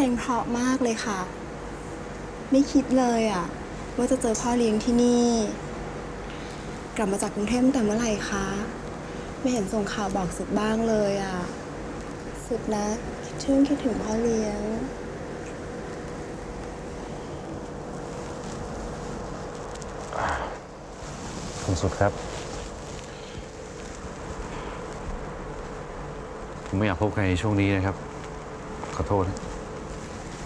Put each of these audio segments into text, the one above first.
เพลงเพราะมากเลยค่ะ ไม่คิดเลยอะว่าจะเจอพ่อเลี้ยงที่นี่ กลับมาจากกรุงเทพแต่เมื่อไหร่คะ ไม่เห็นส่งข่าวบอกสุดบ้างเลยอะสุดนะคิดถึงคิดถึงพ่อเลี้ยงคุณสุดครับ ผมไม่อยากพบใครในช่วงนี้นะครับ ขอโทษนะ พ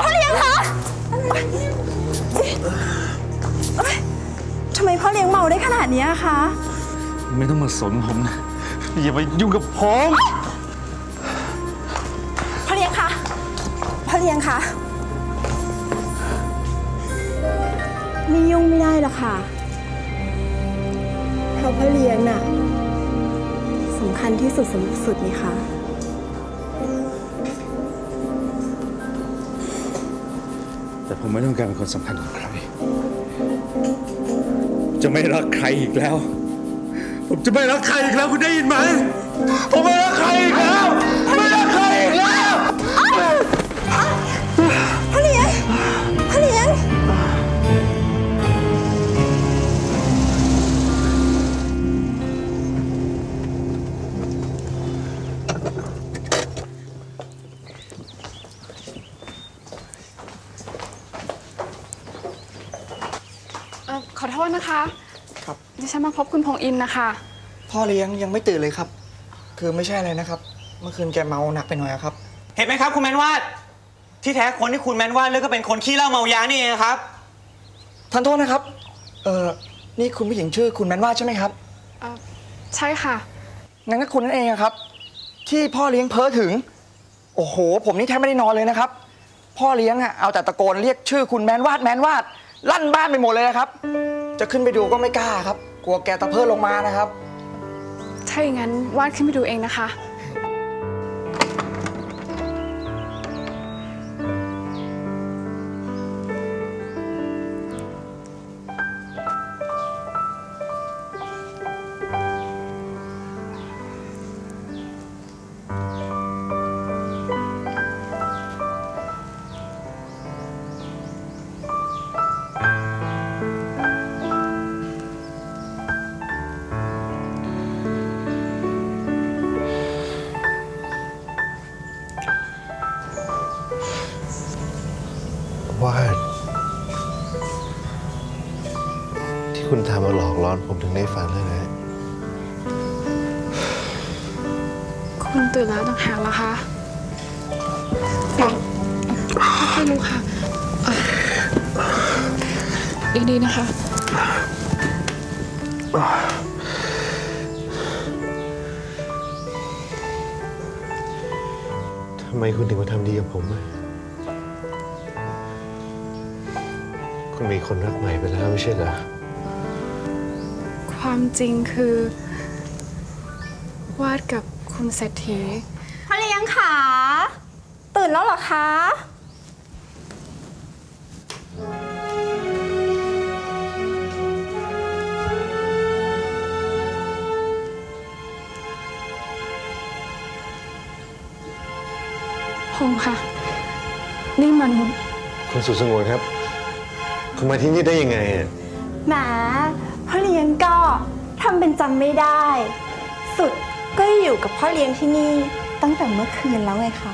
่อเลี้ยงคะทำไมพ่อเลี้ยงเมาได้ขนาดนี้อะคะ ไม่ต้องมาสนผมนะ อย่ามายุ่งกับผม พ่อเลี้ยงคะ พ่อเลี้ยงคะไม่ยุ่งไม่ได้หรอกค่ะเพราะพ่อเลี้ยงน่ะำคัญที่สุดสมสุดนี่คะแต่ผมไม่ต้องการเป็นคนสำคัญของใคร จะไม่รักใครอีกแล้ว ผมจะไม่รักใครอีกแล้วคุณได้ยินไหม ผมไม่รักใครอีกแล้ว ขอโทษนะคะ ครับ ดิฉันมาพบคุณพงอินนะคะ พ่อเลี้ยงยังไม่ตื่นเลยครับ คือไม่ใช่อะไรนะครับ เมื่อคืนแกเมาหนักไปหน่อยอะครับ เห็นไหมครับ คุณแมนวาดที่แท้คนที่คุณแมนวาดเลือกก็เป็นคนขี้เหล้าเมายานี่เองครับ ท่านโทษนะครับ เออนี่คุณผู้หญิงชื่อคุณแมนว่าใช่ไหมครับ เอ่อใช่ค่ะ งั้นก็คุณนั่นเองอะครับ ที่พ่อเลี้ยงเพ้อถึง โอ้โห ผมนี่แทบไม่ได้นอนเลยนะครับ พ่อเลี้ยงอะเอาแต่ตะโกนเรียกชื่อคุณแมนวาดแมนวาด ลั่นบ้านไปหมดเลยนะครับ จะขึ้นไปดูก็ไม่กล้าครับ กลัวแกตะเพิดลงมานะครับ ถ้าอย่างนั้นวาดขึ้นไปดูเองนะคะ วาด ที่คุณทำมาหลอกล่อนผมถึงได้ฝันเลยนะ คุณตื่นแล้วต่างหากเหรอคะไม่รู้ค่ะเอ่ออีกดีนะคะ ทำไมคุณถึงมาทำดีกับผมอะ คุณมีคนรักใหม่ไปแล้วไม่ใช่เหรอ ความจริงคือ วาดกับคุณเศรษฐีพ่อเลี้ยงขาตื่นแล้วเหรอคะ พงษ์ค่ะ นี่มัน คุณสุดสงวนครับ คุณมาที่นี่ได้ยังไงอะแหมพ่อเลี้ยงก็ทำเป็นจำไม่ได้ สุดก็อยู่กับพ่อเลี้ยงที่นี่ตั้งแต่เมื่อคืนแล้วไงคะ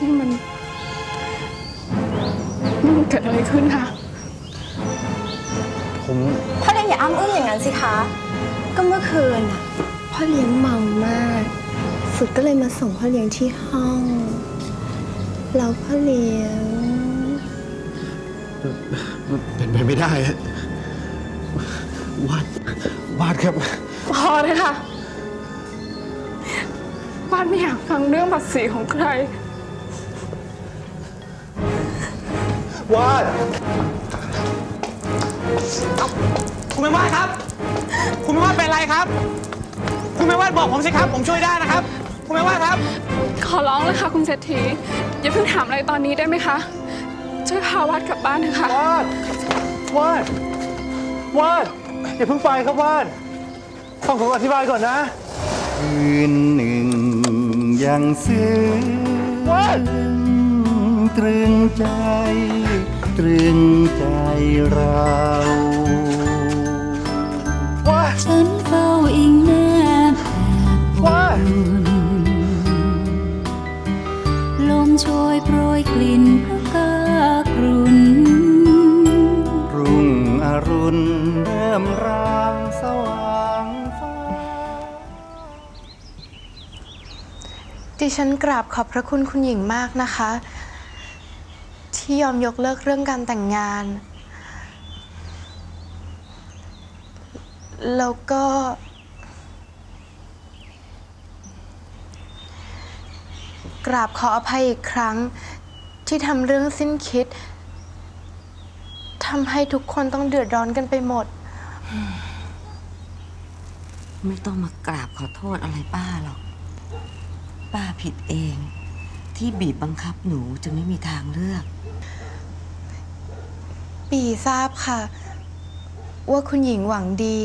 นี่มันนี่มันเกิดอะไรขึ้นคะผมพ่อเลี้ยงอย่าอ้ำอึ้งอย่างนั้นสิคะ ก็เมื่อคืนน่ะพ่อเลี้ยงเมามาก สุดก็เลยมาส่งพ่อเลี้ยงที่ห้องแล้วพ่อเลี้ยง เป็นไปไม่ได้ฮะวาดวาดครับ พอเลยค่ะวาดไม่อยากฟังเรื่องภาษีของใคร วาด คุณแมนวาดครับ คุณแมนวาดเป็นอะไรครับ คุณแมนวาดบอกผมสิครับ ผมช่วยได้นะครับ คุณแมนวาดครับ ขอร้องเลยค่ะคุณเศรษฐีอย่าเพิ่งถามอะไรตอนนี้ได้ไหมคะช่วยพาวาดกลับบ้านเถอะค่ะวาดวาดวาดอย่าเพิ่งไปครับวาดฟังผมอธิบายก่อนนะคืนหนึ่งยังซึ้งวาดตรึงใจ ตรึงใจเรา โชยโปรยกลิ่นพระกากรุณรุ่งอรุณเริ่มรางสว่างฟ้า ดิฉันกราบขอบพระคุณคุณหญิงมากนะคะ ที่ยอมยกเลิกเรื่องการแต่งงาน แล้วก็ กราบขออภัยอีกครั้ง ที่ทำเรื่องสิ้นคิดทำให้ทุกคนต้องเดือดร้อนกันไปหมด ไม่ต้องมากราบขอโทษอะไรป้าหรอก ป้าผิดเอง ที่บีบบังคับหนูจนไม่มีทางเลือก ปีทราบค่ะ ว่าคุณหญิงหวังดี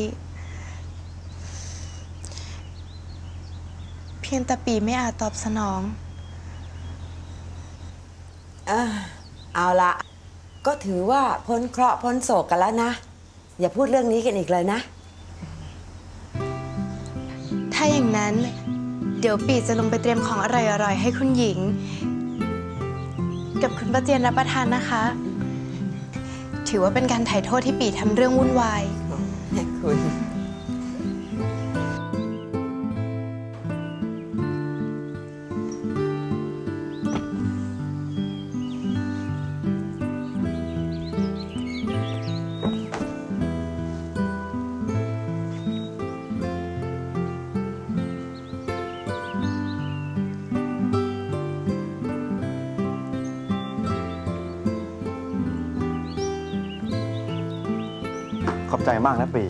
เพียงแต่ปีไม่อาจตอบสนองเออเอาละก็ถือว่าพ้นเคราะห์พ้นโศกกันแล้วนะ อย่าพูดเรื่องนี้กันอีกเลยนะ ถ้าอย่างนั้น เดี๋ยวปีจะลงไปเตรียมของอร่อยๆ ให้คุณหญิง กับคุณป้าเจียนรับประทานนะคะ ถือว่าเป็นการถ่ายโทษที่ปีทำเรื่องวุ่นวาย คุณ ใจมากนะปี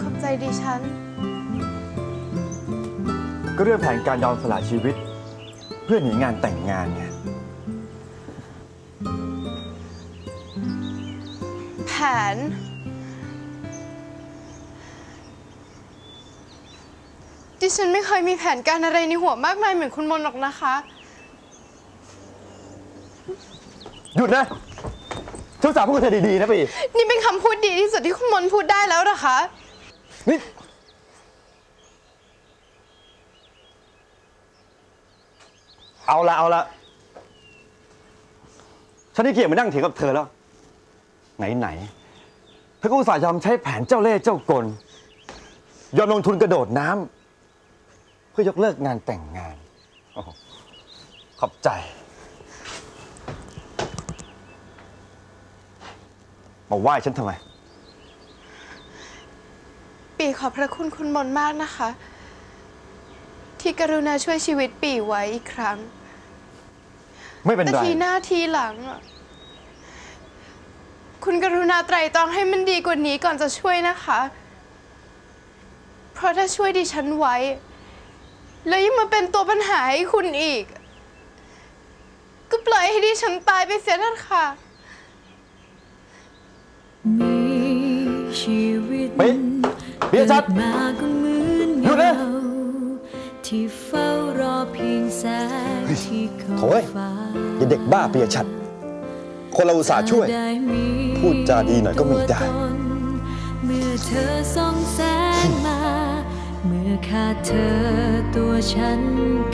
ขอบใจดิฉัน ก็เรื่องแผนการยอมสละชีวิต เพื่อหนีงานแต่งงานไงแผน ดิฉันไม่เคยมีแผนการอะไรในหัวมากมายเหมือนคุณมนต์หรอกนะคะ หยุดนะเจ้าสาวพูดกับเธอดีๆนะปีนี่เป็นคำพูดดีที่สุดที่คุณมนต์พูดได้แล้วเหรอคะ นี่เอาละเอาละฉันที่เกียจมานั่งเถียงกับเธอแล้วไหนๆเธอก็อุตส่าห์ยอมใช้แผนเจ้าเล่ห์เจ้ากล ยอมลงทุนกระโดดน้ำเพื่อยกเลิกงานแต่งงานโอ้โหขอบใจ มาไหว้ฉันทำไม ปีขอบพระคุณคุณมนต์มากนะคะ ที่กรุณาช่วยชีวิตปีไว้อีกครั้ง ไม่เป็นแต่ไร ทีหน้าทีหลังอะคุณกรุณาไตรตรองให้มันดีกว่านี้ก่อนจะช่วยนะคะ เพราะถ้าช่วยดิฉันไว้ แล้วยังมาเป็นตัวปัญหาให้คุณอีก ก็ปล่อยให้ดิฉันตายไปเสียเถอะค่ะ ชีวิตเฮ้ยเบียร์ชัดกิมาก็เหมือนหยุดนะเงาที่เฝ้ารอเพียงแสงที่ขอบโถ่เอ้ยฟ้าอย่าเด็กบ้าเปียชัด คนเราอุตส่าห์ช่วยได้มีพูดจาดีหน่อยก็ไม่ได้ตัวตนเมื่อเธอส่องแสงมา เมื่อขาดเธอตัวฉัน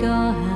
ก็หา